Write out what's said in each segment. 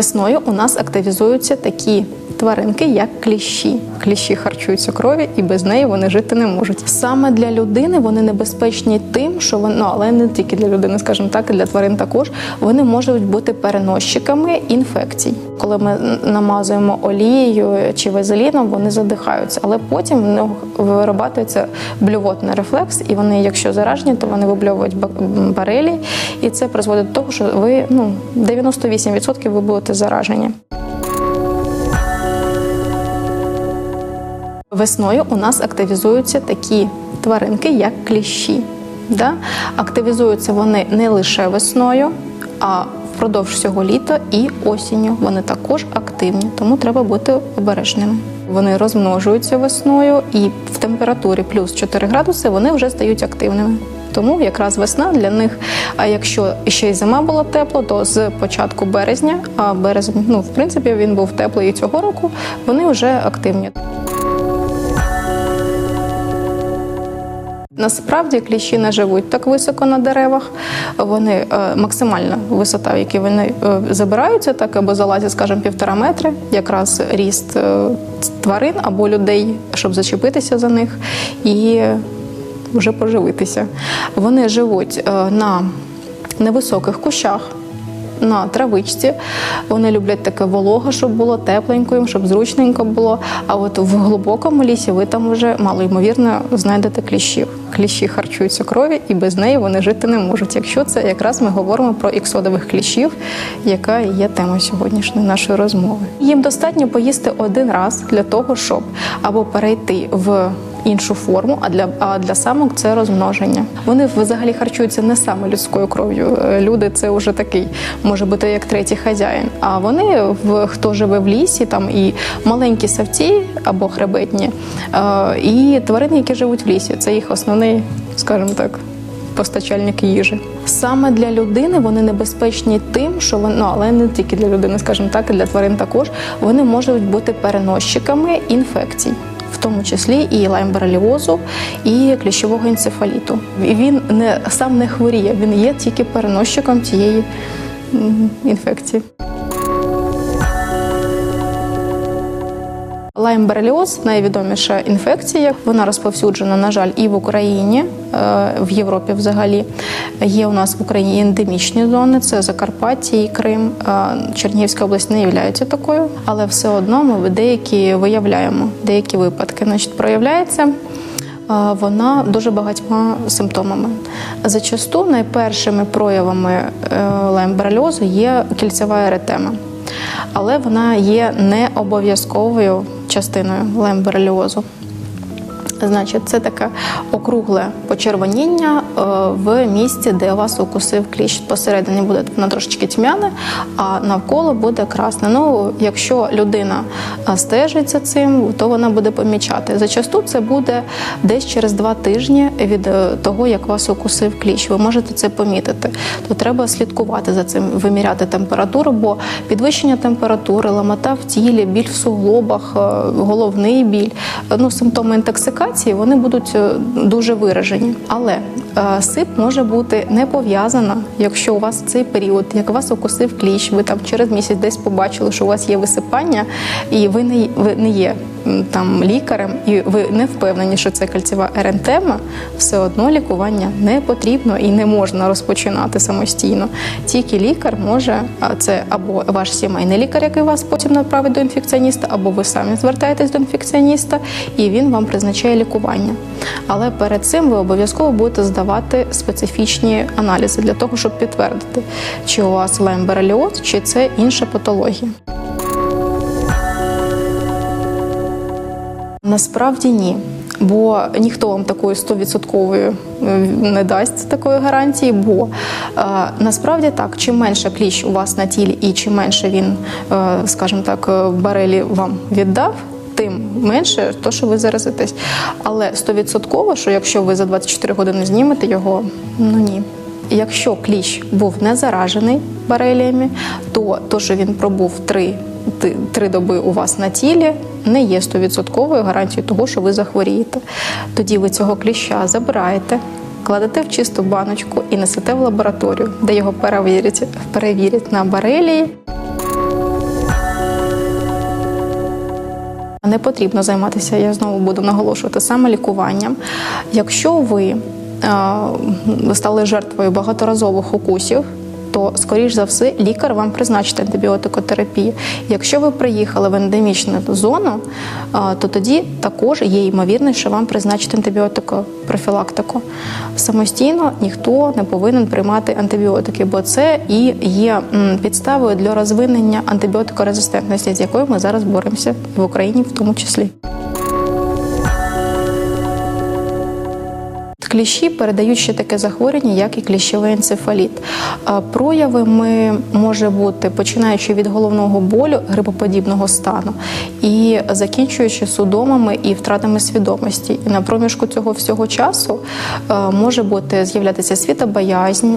Весною у нас активізуються такі тваринки, як кліщі. Кліщі харчуються крові, і без неї вони жити не можуть. Саме для людини вони небезпечні тим, що вони, ну, але не тільки для людини, скажімо так, і для тварин також. Вони можуть бути переносчиками інфекцій. Коли ми намазуємо олією чи вазеліном, вони задихаються, але потім в них вирабатується блювотний рефлекс, і вони, якщо заражені, то вони вибльовують барелі, і це призводить до того, що ви ну 98% ви будете заражені. Весною у нас активізуються такі тваринки, як кліщі. Да? Активізуються вони не лише весною, а впродовж всього літа і осінню. Вони також активні, тому треба бути обережними. Вони розмножуються весною, і в температурі плюс 4 градуси вони вже стають активними. Тому якраз весна для них. А якщо ще й зима була тепла, то з початку березня, а березень, ну в принципі, він був теплий і цього року, вони вже активні. Насправді кліщі живуть так високо на деревах. Вони е, максимальна висота, в якій вони е, забираються, так або залазять, скажімо, півтора метри, якраз ріст е, тварин або людей, щоб зачепитися за них і вже поживитися. Вони живуть на невисоких кущах на травичці. Вони люблять таке волого, щоб було тепленько, їм, щоб зручненько було. А от в глибокому лісі ви там вже малоймовірно знайдете кліщів. Кліщі харчуються крові, і без неї вони жити не можуть. Якщо це якраз ми говоримо про іксодових кліщів, яка є темою сьогоднішньої нашої розмови. Їм достатньо поїсти один раз для того, щоб або перейти в іншу форму, а для а для самок це розмноження. Вони взагалі харчуються не саме людською кров'ю. Е, Люди це вже такий може бути як третій хазяїн. А вони в хто живе в лісі, там і маленькі савці або хребетні, е, і тварини, які живуть в лісі. Це їх основний, скажімо так. Постачальник їжі саме для людини вони небезпечні тим, що вони ну, але не тільки для людини, скажімо так, і для тварин також вони можуть бути переносчиками інфекцій в тому числі і лаймбореліозу, і кліщового енцефаліту. І він не сам не хворіє, він є тільки переносчиком цієї інфекції. Лаймбореліоз найвідоміша інфекція. Вона розповсюджена, на жаль, і в Україні, е, в Європі взагалі. Є у нас в Україні ендемічні зони, це Закарпаття і Крим. Е, Чернігівська область не є такою, але все одно ми деякі виявляємо, деякі випадки. Значить, проявляється. е, Вона дуже багатьма симптомами. Зачасту найпершими проявами лаймбореліозу є кільцева еретема але вона є не обов'язковою частиною лемберліозу. Значить, це таке округле почервоніння в місці, де вас укусив кліщ. Посередині буде воно трошечки тьмяне, а навколо буде красне. Ну, якщо людина е, стежить за цим, то вона буде помічати. Зачасту це буде десь через два тижні від е, того, як вас укусив кліщ. Ви можете це помітити. То треба слідкувати за цим, виміряти температуру, бо підвищення температури, ламота в тілі, біль в суглобах, е, головний біль, е, ну, симптоми інтоксикації вони будуть е, дуже виражені. Але е, сип може бути не пов'язана, якщо у вас в цей період, як вас укусив кліщ, ви там через місяць десь побачили, що у вас є висипання, і ви не, ви не є там лікарем, і ви не впевнені, що це кальцева ерентема, все одно лікування не потрібно і не можна розпочинати самостійно. Тільки лікар може, це або ваш сімейний лікар, який вас потім направить до інфекціоніста, або ви самі звертаєтесь до інфекціоніста, і він вам призначає лікування. Але перед цим ви обов'язково будете здавати специфічні аналізи для того, щоб підтвердити, чи у вас лаймбереліоз, чи це інша патологія. Насправді ні. Бо ніхто вам такої 100% не дасть такої гарантії. Бо е, насправді так, чим менше кліщ у вас на тілі, і чим менше він, е, скажімо так, е, в барелі вам віддав, тим менше то, що ви заразитесь. Але 100%, що якщо ви за 24 години знімете його, ну ні. Якщо кліщ був не заражений бареліями, то то, що він пробув три, ти- три доби у вас на тілі не є 100% гарантією того, що ви захворієте. Тоді ви цього кліща забираєте. Кладете в чисту баночку і несете в лабораторію, де його перевірять перевірять на барелії. Не потрібно займатися, я знову буду наголошувати, саме лікуванням. Якщо ви е, стали жертвою багаторазових укусів, то, скоріш за все, лікар вам призначить антибіотикотерапію. Якщо ви приїхали в ендемічну зону, то тоді також є ймовірність, що вам призначить антибіотикопрофілактику. Самостійно ніхто не повинен приймати антибіотики, бо це і є підставою для розвинення антибіотикорезистентності, з якою ми зараз боремося в Україні в тому числі. Кліщі передають ще таке захворювання, як і кліщовий енцефаліт. Проявами може бути починаючи від головного болю, грибоподібного стану і закінчуючи судомами і втратами свідомості. І на проміжку цього всього часу може бути з'являтися світобоязнь,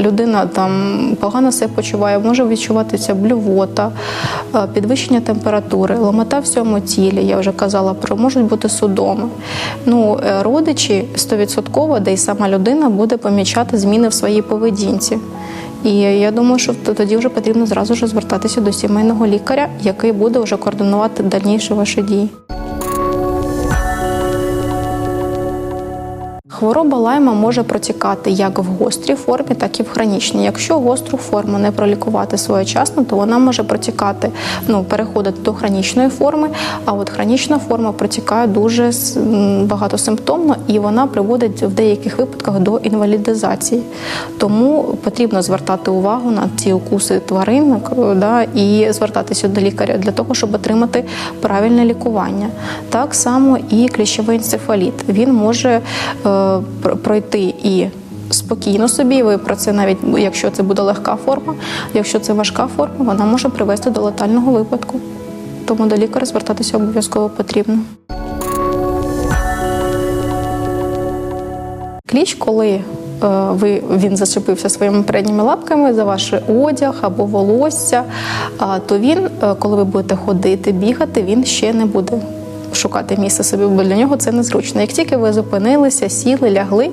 людина там погано себе почуває, може відчуватися блювота, підвищення температури, ломота всьому тілі. Я вже казала про можуть бути судоми. Ну, е, родичі 100% де й сама людина буде помічати зміни в своїй поведінці. І я думаю, що тоді вже потрібно зразу ж звертатися до сімейного лікаря, який буде вже координувати дальніші ваші дії. Хвороба лайма може протікати як в гострій формі, так і в хронічній. Якщо гостру форму не пролікувати своєчасно, то вона може протікати, ну переходити до хронічної форми. А от хронічна форма протікає дуже багатосимптомно і вона приводить в деяких випадках до інвалідизації. Тому потрібно звертати увагу на ці укуси тваринок да, і звертатися до лікаря для того, щоб отримати правильне лікування. Так само і кліщовий енцефаліт. Він може е, пройти і спокійно собі. Ви про це навіть якщо це буде легка форма, якщо це важка форма, вона може привести до летального випадку. Тому до лікаря звертатися обов'язково потрібно. Кліщ, коли е, ви, він зачепився своїми передніми лапками за ваш одяг або волосся, то він, е, коли ви будете ходити, бігати, він ще не буде шукати місце собі, бо для нього це незручно. Як тільки ви зупинилися, сіли, лягли е,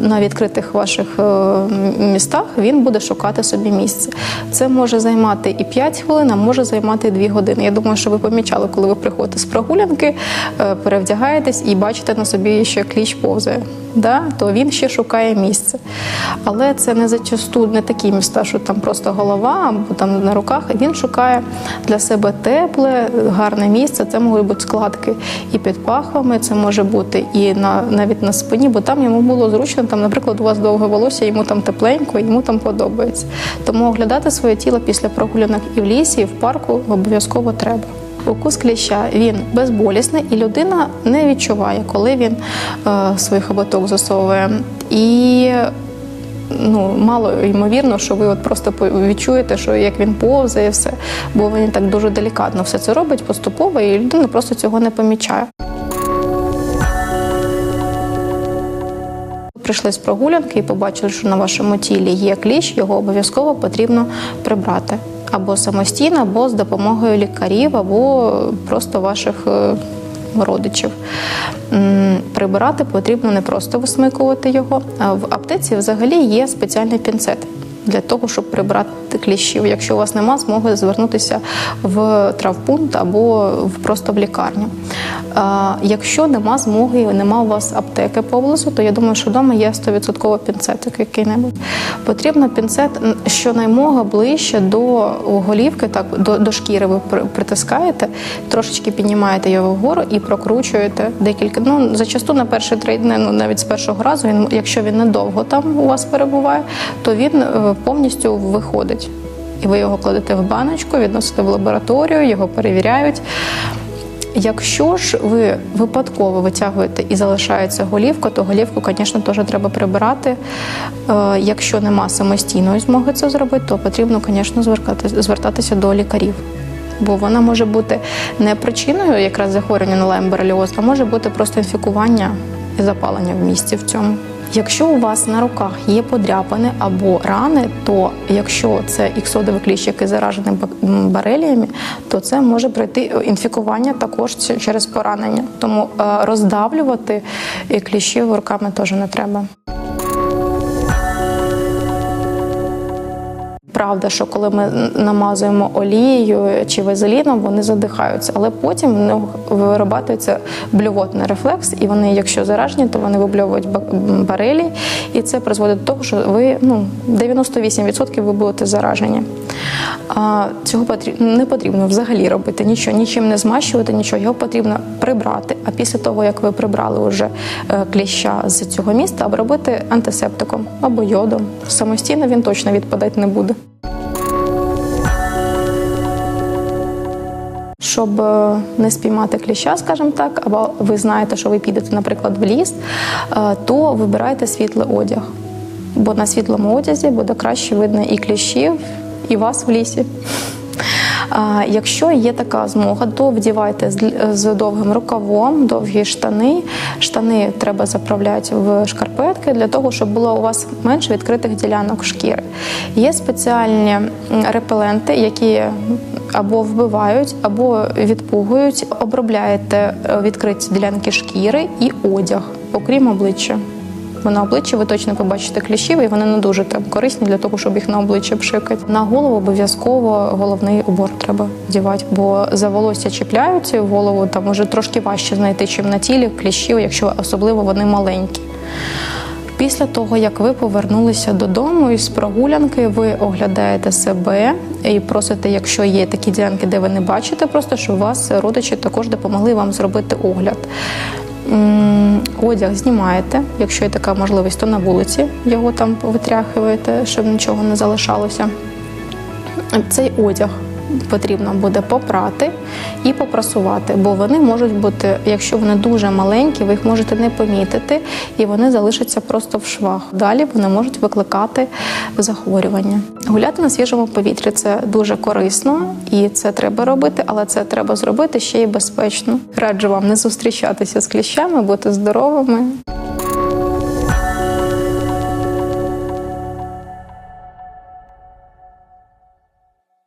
на відкритих ваших е, містах, він буде шукати собі місце. Це може займати і 5 хвилин, а може займати і 2 години. Я думаю, що ви помічали, коли ви приходите з прогулянки, е, перевдягаєтесь і бачите на собі, що кліщ повзає. Да? То він ще шукає місце. Але це не зачасту не такі міста, що там просто голова або там на руках. Він шукає для себе тепле, гарне місце. Це можуть бути складки і під пахвами, це може бути і на навіть на спині, бо там йому було зручно. Там, наприклад, у вас довге волосся, йому там тепленько, йому там подобається. Тому оглядати своє тіло після прогулянок і в лісі, і в парку обов'язково треба. Укус кліща він безболісний, і людина не відчуває, коли він е, свій хоботок засовує. І ну, мало ймовірно, що ви от просто відчуєте, що як він повзає, все, бо він так дуже делікатно все це робить поступово, і людина просто цього не помічає. Прийшли з прогулянки і побачили, що на вашому тілі є кліщ, його обов'язково потрібно прибрати або самостійно, або з допомогою лікарів, або просто ваших е, родичів. Прибирати потрібно не просто висмикувати його. В аптеці взагалі є спеціальний пінцет для того, щоб прибрати кліщів. Якщо у вас нема змоги звернутися в травпункт або просто в лікарню. Якщо нема змоги, нема у вас аптеки поблизу, то я думаю, що вдома є 100% пінцетик який-небудь. Потрібно пінцет щонаймога ближче до голівки, так до, до шкіри ви притискаєте, трошечки піднімаєте його вгору і прокручуєте декілька. Ну зачасту на перші три дні, ну навіть з першого разу, він, якщо він недовго там у вас перебуває, то він е, повністю виходить. І ви його кладете в баночку, відносите в лабораторію, його перевіряють. Якщо ж ви випадково витягуєте і залишається голівка, то голівку, звісно, теж треба прибирати. Е, Якщо нема самостійної змоги це зробити, то потрібно, звісно, звертатися, до лікарів. Бо вона може бути не причиною якраз захворювання на лаймбореліоз, а може бути просто інфікування і запалення в місці в цьому. Якщо у вас на руках є подряпини або рани, то якщо це іксодовий кліщ, який заражений бареліями, то це може пройти інфікування також через поранення. Тому е, роздавлювати е, кліщів руками теж не треба. Правда, що коли ми намазуємо олією чи вазеліном, вони задихаються, але потім в них блювотний рефлекс, і вони, якщо заражені, то вони вибльовують ба- барелі, і це призводить до того, що ви ну 98% ви будете заражені. А цього не потрібно взагалі робити нічого, нічим не змащувати, нічого. Його потрібно прибрати. А після того, як ви прибрали вже е, кліща з цього міста, обробити антисептиком або йодом. Самостійно він точно відпадати не буде. Щоб е, не спіймати кліща, скажімо так, або ви знаєте, що ви підете, наприклад, в ліс, е, то вибирайте світлий одяг. Бо на світлому одязі буде краще видно і кліщів, і вас в лісі. Якщо є така змога, то вдівайте з, з довгим рукавом, довгі штани. Штани треба заправляти в шкарпетки для того, щоб було у вас менше відкритих ділянок шкіри. Є спеціальні репеленти, які або вбивають, або відпугують. Обробляєте е, відкриті ділянки шкіри і одяг, окрім обличчя. Бо на обличчі ви точно побачите кліщів, і вони не дуже там корисні для того, щоб їх на обличчя пшикати. На голову обов'язково головний убор треба вдівати, бо за волосся чіпляються в голову, там може трошки важче знайти, чим на тілі кліщів, якщо особливо вони маленькі. Після того, як ви повернулися додому із прогулянки, ви оглядаєте себе і просите, якщо є такі ділянки, де ви не бачите, просто щоб вас родичі також допомогли вам зробити огляд. Одяг знімаєте, якщо є така можливість, то на вулиці його там витряхуєте, щоб нічого не залишалося. Цей одяг потрібно буде попрати і попрасувати, бо вони можуть бути, якщо вони дуже маленькі, ви їх можете не помітити, і вони залишаться просто в швах. Далі вони можуть викликати захворювання. Гуляти на свіжому повітрі це дуже корисно і це треба робити, але це треба зробити ще й безпечно. Раджу вам не зустрічатися з кліщами, бути здоровими.